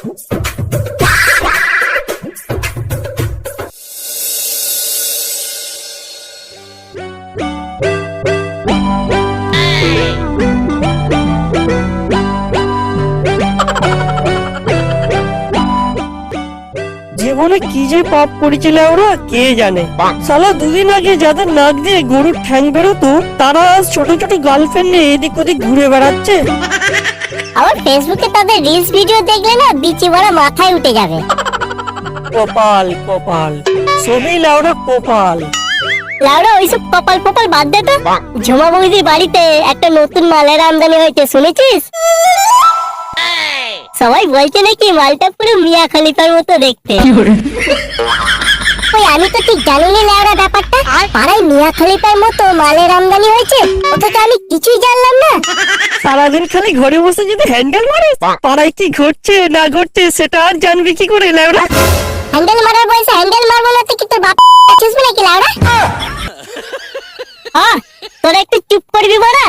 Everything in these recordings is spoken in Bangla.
জীবনে কি যে পাপ করেছিল ওরা কে জানে? সালা দুদিন আগে যাদের নাক দিয়ে গরুর ঠ্যাং বেরোতো তারা ছোট ছোট গার্লফ্রেন্ড নিয়ে এদিক ওদিক ঘুরে বেড়াচ্ছে। আবার ফেসবুকে তাদের রিলস ভিডিও দেখলে না বিচি বড়া মাথায় উঠে যাবে। কপাল কপাল। সবই লাউরা কপাল। লাউডা ওইসব কপাল ফপাল বাদ দে তো। ঝুমা বৌদির বাড়িতে একটা নতুন মালের আমদানি হয়েছে শুনেছিস? সবাই বলছে নাকি মালটা পুরো মিয়া খালিফার মতো দেখতে। আমি তো ঠিক জানিনি লাউডা ব্যাপারটা। আর? পাড়ায় মিয়া খালিফার মতো মালের আমদানি হয়েছে অথচ আমি কিছুই জানলাম না। সারাদিন খালি ঘরে বসে যদি হ্যান্ডেল মারে পাড়ায় কি ঘটছে না ঘটছে সেটা আর জানবি কি করে লাউরা হ্যান্ডেল মারার বয়সে হ্যান্ডেল মারবো না তো কি তোর বাপ নাকি লাউডা হ্যাঁ তোরা একটু চুপ করবি বড়া।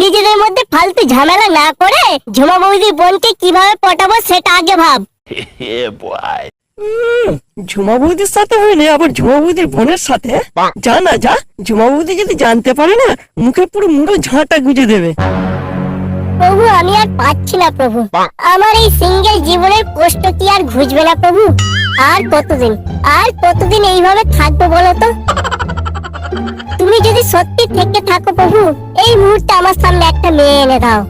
নিজেদের মধ্যে ফালতু ঝামেলা না করে ঝুমা বৌদি বোনকে কীভাবে পটাবো সেটা আগে ভাব। ঝুমা বৌদির সাথে হইলে আবার ঝুমা বৌদির বোনের সাথে? যা না যা। ঝুমা বৌদি যদি জানতে পারে না মুখে পুরো মুড়ো ঝাঁটা গুজে দেবে। প্রভু আমি আর পাচ্ছি না প্রভু। আমার এই সিঙ্গেল জীবনের কষ্ট কি আর ঘুচবে না প্রভু? আর কতদিন? আর কতদিন এইভাবে থাকব বলো তো? তুমি যদি সত্যি থেকে থাকো প্রভু এই মুহূর্তে আমার সামনে একটা মেয়ে এনে দাও।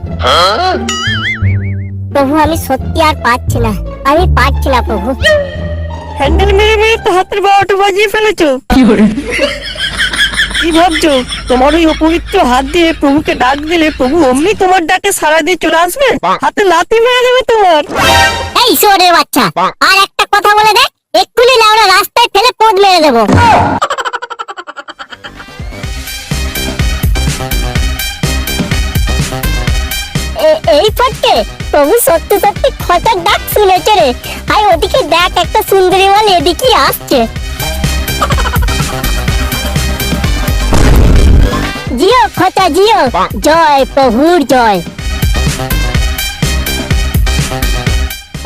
প্রভু আমি সত্যি আর পাচ্ছি না। আমি পাচ্ছি না প্রভু। হ্যান্ডেল মেরে মেরে তো হাতের বারোটা বাজিয়ে ফেলেছো। কি ভাবছ? তোমার ওই অপবিত্র হাত দিয়ে প্রভুকে ডাক দিলে প্রভু অমনি তোমার ডাকে সারা দিয়ে চলে আসবে? হাতে লাথি মেরে দেবে তোমার। এই সরে বাচ্চা। আর একটা কথা একটা সুন্দরী মাল এদিকেই আসছে। জিও খচা জিও। জয় প্রভুর জয়।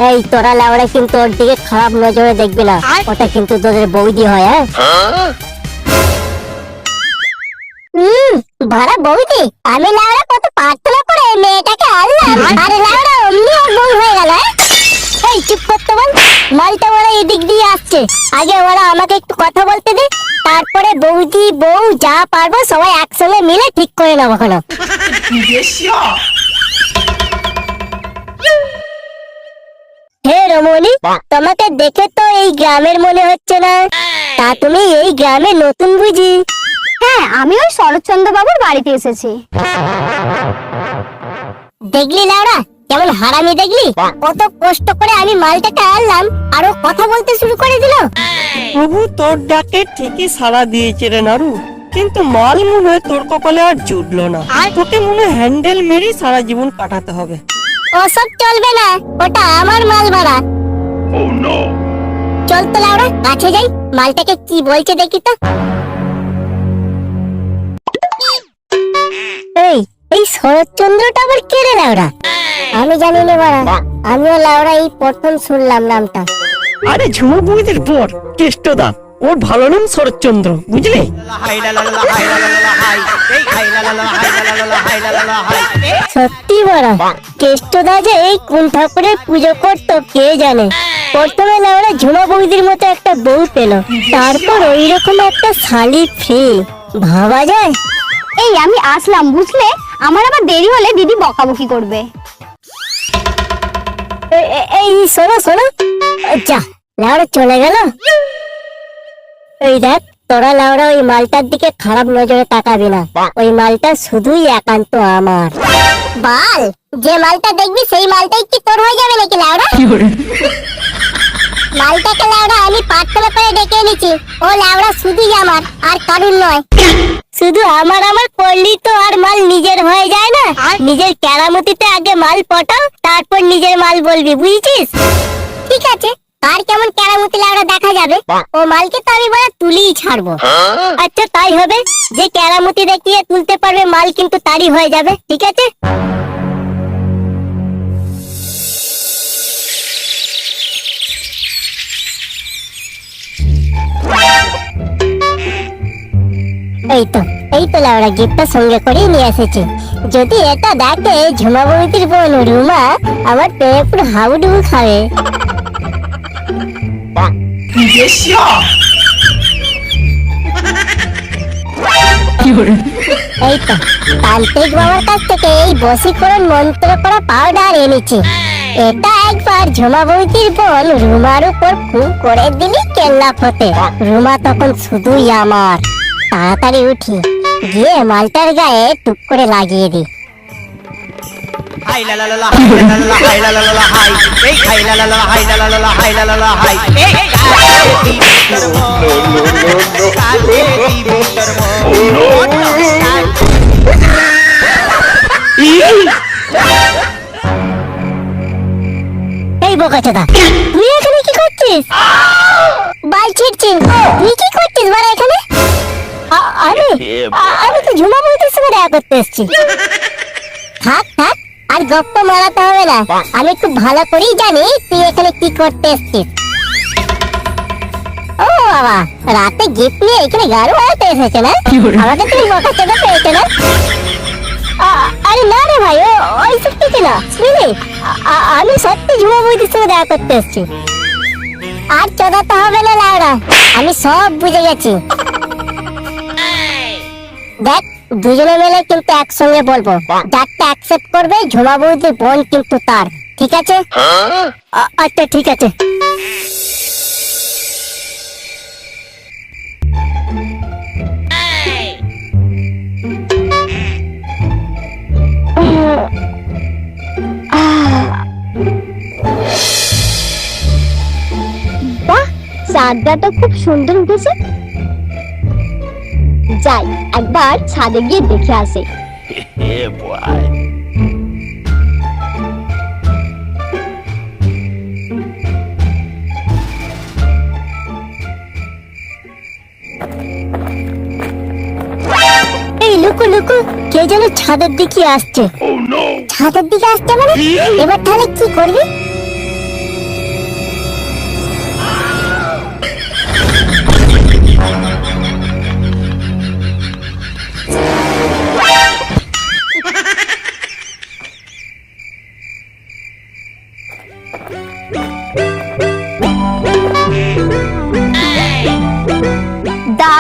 এই তোরা লাউড়া কিন্তু ওর দিকে খারাপ নজরে দেখবি না। ওটা কিন্তু তোদের বৌদি হয় হ্যাঁ? হুম ভাড়া বৌদি আমি লাউড়া কত প্রার্থনা করে এই মেয়েটাকে আনলাম। আরে? লাউড়া অমনি বউ হয়ে গেল হ্যাঁ? এই চুপ করতে বল মালটা ওরা এদিক দিয়ে আসছে। আগে ওরা আমাকে একটু কথা বলতে দে তারপরে বৌদি বউ যা পারব সবাই একসঙ্গে মিলে ঠিক করে নেব কোনো হে রমণী তোমাকে দেখে তো এই গ্রামের মনে হচ্ছে না। তা তুমি এই গ্রামে নতুন বুঝি? হ্যাঁ আমি ওই শরৎচন্দ্র বাবুর বাড়িতে এসেছি। দেখলি লাউরা? কেমন হারামি দেখলি? কত কষ্ট করে আমি মালটাকে আনলাম আরও কথা বলতে শুরু করে দিল। প্রভু তোর ডাকে ঠিকই সাড়া দিয়েছে রে নারু। কিন্তু মাল মনে হয় তোর কপালে আর জুটলো না। আর? তোকে মনে হয় হ্যান্ডেল মেরেই সারা জীবন কাটাতে হবে। ওসব চলবে না ওটা আমার মাল ভাড়া চল তো লাউরা কাছে যাই। মালটাকে কি বলছে দেখি তো। এই এই শরৎচন্দ্রটা আবার কে রে লাউরা জানি না বাড়া আমিও লাউরা এই প্রথম শুনলাম নামটা। আরে ঝুমা পর কেষ্টদা। ওর ভালো নাম শরৎচন্দ্র বুঝলি? সত্যি বড় কেষ্টদা যে এই কোন ঠাকুরের পুজো করতো কে জানে। প্রথমে লাউরা ঝুমা বৌদির মতো একটা বউ পেল। তারপর ওই রকম একটা শালি ফ্রি ভাবা যায়? এই আমি আসলাম বুঝলে? আমার আবার দেরি হলে দিদি বকাবকি করবে। এই শোনো শোনো। যা লাউড়া চলে গেল। এই দেখ তোরা লাউড়া ওই মালটার দিকে খারাপ নজরে তাকাবি না। ওই মালটা শুধুই একান্ত আমার। বাল যে মালটা দেখবি সেই মালটাই কি তোর হয়ে যাবে নাকি লাউড়া? মালটাকে লাউড়া আমি প্রার্থনা করে ডেকে এনেছি। ও লাউড়া শুধুই আমার আর কারুর নয়। শুধু আমার আমার করলি তো আর মাল নিজের হয়ে যায় না। নিজের কেরামতিতে আগে মাল পটাও তারপর নিজের মাল বলবি বুঝেছিস? ঠিক আছে আর কেমন কেরামতি লাগা দেখা যাবে? ও মালকে তো আমি বলে তুলিই ছাড়বো। আচ্ছা তাই হবে। যে কেরামতি দেখিয়ে তুলতে পারবে মাল কিন্তু তারই হয়ে যাবে ঠিক আছে? লেওড়া গিফটটা সঙ্গে করেই নিয়ে এসেছি। যদি এটা দেখে ঝুমা বৌদির বোন রুমা আমার পেয়ে পুরো হাবুডুবু খাবে। এই তো তান্ত্রিক বাবার কাছ থেকে এই মন্ত্র করা পাউডার এনেছি। এটা একবার ঝুমা বৌদির বোন রুমার উপর খুব করে দিলি কেল্লা ফতে রুমা তখন শুধুই আমার। তাড়াতাড়ি উঠি। গিয়ে মালটার গায়ে টুক করে লাগিয়ে দি হাই লা লা লা লা হাই লা লা লা হাই লা হাই এই হাই লা লা লা হাই লা লা লা লা হাই লা লা লা হাই এই এই বোকাচোদা তুই এখানে কি করছিস বাল ছিড়ছি তুই কি করছিস বাড়া এখানে আমি আমি তো ঝুমা বৌদির সঙ্গে দেখা করতে এসেছি। থাক থাক আর গপ্প মারাতে হবে না। আমি খুব ভালো করেই জানি তুই এখানে কি করতে এসেছিস। ও বাবা রাতে গিফট নিয়ে এখানে গাড়ো আয়াতে এসেছে না? আমাকে তুমি বোকাচোদা পেয়েছে না? আরে না রে ভাই ও ওইসব কিছু না বুঝলি আমি সত্যি ঝুমা বৌদির সঙ্গে দেখা করতে এসেছি। আর চোদাতে হবে না লাউড়া আমি সব বুঝে গেছি। দেখ দুজনে মিলে কিন্তু একসঙ্গে বলব। যারটা অ্যাকসেপ্ট করবে ঝুমা বৌদির বোন কিন্তু তার। ঠিক আছে? আচ্ছা ঠিক আছে। বাহ চাঁদটা তো খুব সুন্দর উঠেছে। যাই একবার ছাদে গিয়ে দেখে আসে। এই লুকু লুকু কে যেন ছাদের দিকে আসছে। ছাদের দিকে আসছে মানে? এবার তাহলে কি করবি?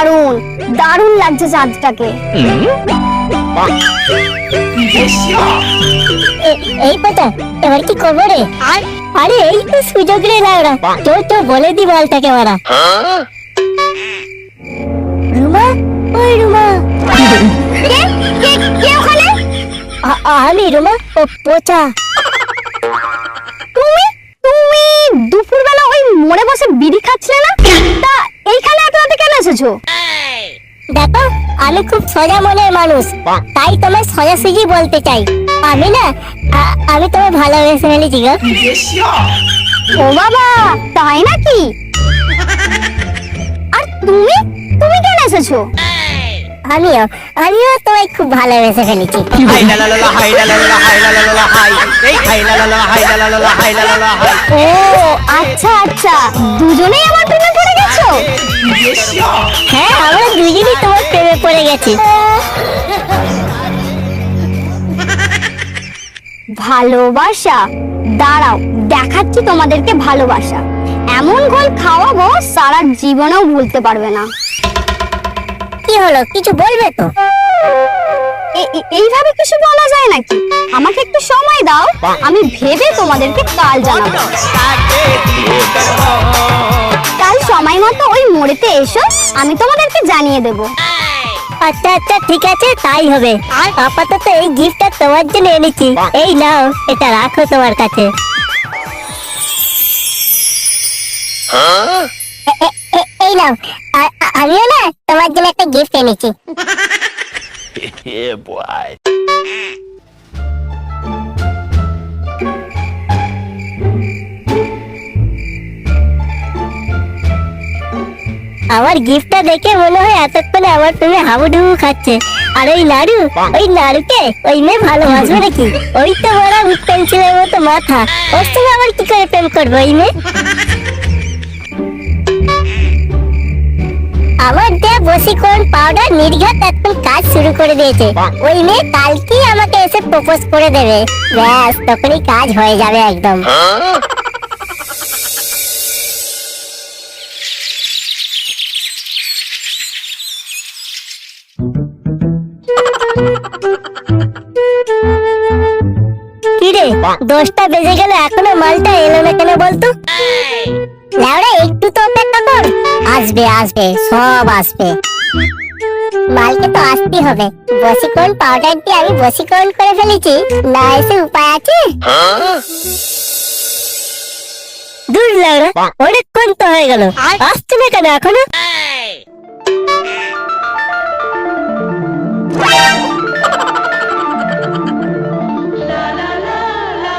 দারুণ দারুণ লাগছে চাঁদটাকে। এই পচা এবার কি করব রে? আরে এই তো সুযোগ রে লাউড়া তো তো বলে দি বলটাকে মারা রুমা ওই রুমা। কে ওখানে? আমি রুমা ও পচা। তুমি তুমি দুপুরবেলা ওই মোড়ে বসে বিড়ি খাচ্ছিলে না? তা এইখানে এত রাতে কেন এসেছ? দেখো আমি খুব সোজা মনের মানুষ। তাই তোমায় সোজাসুজি বলতে চাই। আমি না আমি তোমায় ভালোবেসে ফেলেছি গো। ও বাবা তাই নাকি? আর তুমি? তুমি কেন এসেছ? আমিও আমিও তোমায় খুব ভালোবেসে ফেলেছি। হাই লা লা লা লা হাই। লা লা লা লা হাই লা লা লা লা হাই এই হাই লা লা লা লা হাই। লা লা লা লা হাই লা লা লা হাই ও আচ্ছা আচ্ছা। দুজনেই আমার প্রেমে পড়ে গেছো? হ্যাঁ আমরা দুজনেই তোমার প্রেমে পড়ে গেছি। ভালোবাসা দাঁড়াও দেখাচ্ছি তোমাদেরকে ভালোবাসা। এমন গোল খাওয়াবো সারা জীবনেও ভুলতে পারবে না। হলো কিছু বলবে তো? এইভাবে কিছু বলা যায় নাকি? আমাকে একটু সময় দাও আমি ভেবে তোমাদেরকে কাল জানাব। কাল সময় মতো ওই মোড়েতে এসো আমি তোমাদেরকে জানিয়ে দেবো। আচ্ছা আচ্ছা ঠিক আছে তাই হবে। আর? আপাতত এই গিফটটা তোমার জন্য এনেছি। এই নাও এটা রাখো তোমার কাছে। এই নাও। আমিও না? জন্য একটা গিফট এনেছি। আমার গিফটটা দেখে মনে হয় এতক্ষণে আমার তুমি হাবুডুবু খাচ্ছে। আর ওই নাড়ু ওই নাড়ুকে ওই মেয়ে ভালোবাসবে নাকি? ওই তো বড় পেন্সিলের মতো মাথা। ওর সঙ্গে আবার কি করে প্রেম করব ওই মেয়ে? আমার দেয়া বসিকরণ পাউডার নির্ঘাত এখন কাজ শুরু করে দিয়েছে। ওই মেয়ে কালকেই আমাকে এসে প্রপোজ করে দেবে। ব্যাস তখনই কাজ হয়ে যাবে একদম। কিরে দশটা বেজে গেল এখনও মালটা এলো না কেন বলতো? একটু তো আসবে আসবে, সব আসবে। মালকে তো আসতেই হবে। বসীকরণ পাউডার দিয়ে আমি বসীকরণ করে ফেলেছি। না, এসে উপায় আছে? দূর লাউড়া অনেকক্ষণ তো হয়ে গেল। আসছে না কেন এখনও?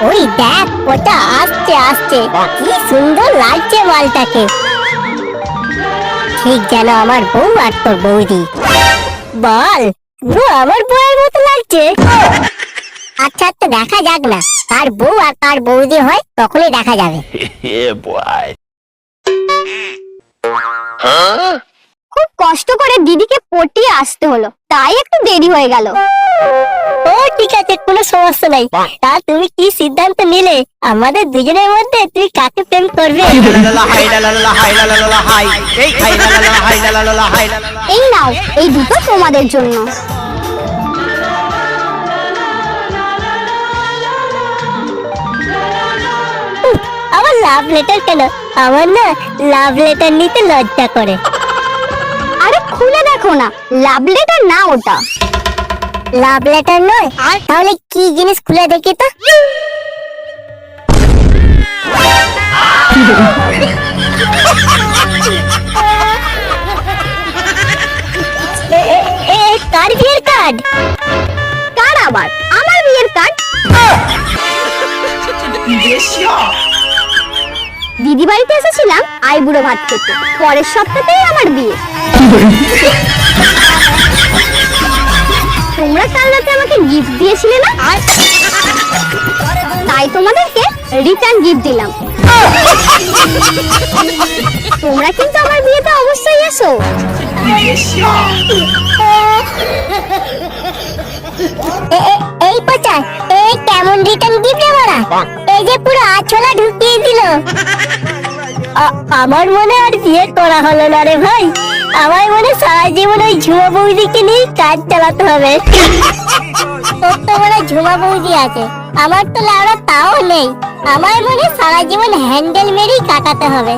ওই দেখ, ওটা আসছে আসছে। কি সুন্দর লাগছে মালটাকে ঠিক যেন আমার বউ আর তোর বৌদি। বল পুরো আমার বউয়ের মতো লাগছে। আচ্ছা আচ্ছা দেখা যাক না কার বউ আর কার বৌদি হয় তখনই দেখা যাবে। খুব কষ্ট করে দিদিকে পটিয়ে আসতে হলো তাই একটু দেরি হয়ে গেল। ও ঠিক আছে কোনো সমস্যা নাই। তা তুমি কি সিদ্ধান্ত নিলে? আমাদের দুজনের মধ্যে তুই কাকে প্রেম করবে। এই নাও এই দুটো তোমাদের জন্য। আমার লাভ লেটার কেন? আমার না লাভ লেটার নিতে লজ্জা করে। আরে খুলে দেখো না লাভ লেটার না ওটা। লাভ লেটার নয়? তাহলে কি জিনিস খুলে দেখি তো? কার বিয়ের কার্ড কার আবার? আমার বিয়ের কার্ড দিদি বাড়িতে এসেছিলাম আইবুড়ো ভাত খেতে। পরের সপ্তাহতেই আমার বিয়ে। তোমরা কাল রাতে আমাকে গিফট দিয়েছিলে না? তাই তোমাদেরকে রিটার্ন গিফট দিলাম। তোমরা কিন্তু আমার বিয়েতে অবশ্যই এসো। এই পচা এ কেমন রিটার্ন গিফট মারা? এই যে পুরো আছলা ঢুকিয়ে দিল। আমার মনে আর বিয়ে করা হলো না রে ভাই। আমার মনে সারা জীবন ওই ঝুমা বৌদিকে নিয়ে কাজ চালাতে হবে। তোর তো মনে ঝুমা বৌদি আছে। আমার তো লাউড়া তাও নেই। আমার মনে সারা জীবন হ্যান্ডেল মেরেই কাটাতে হবে।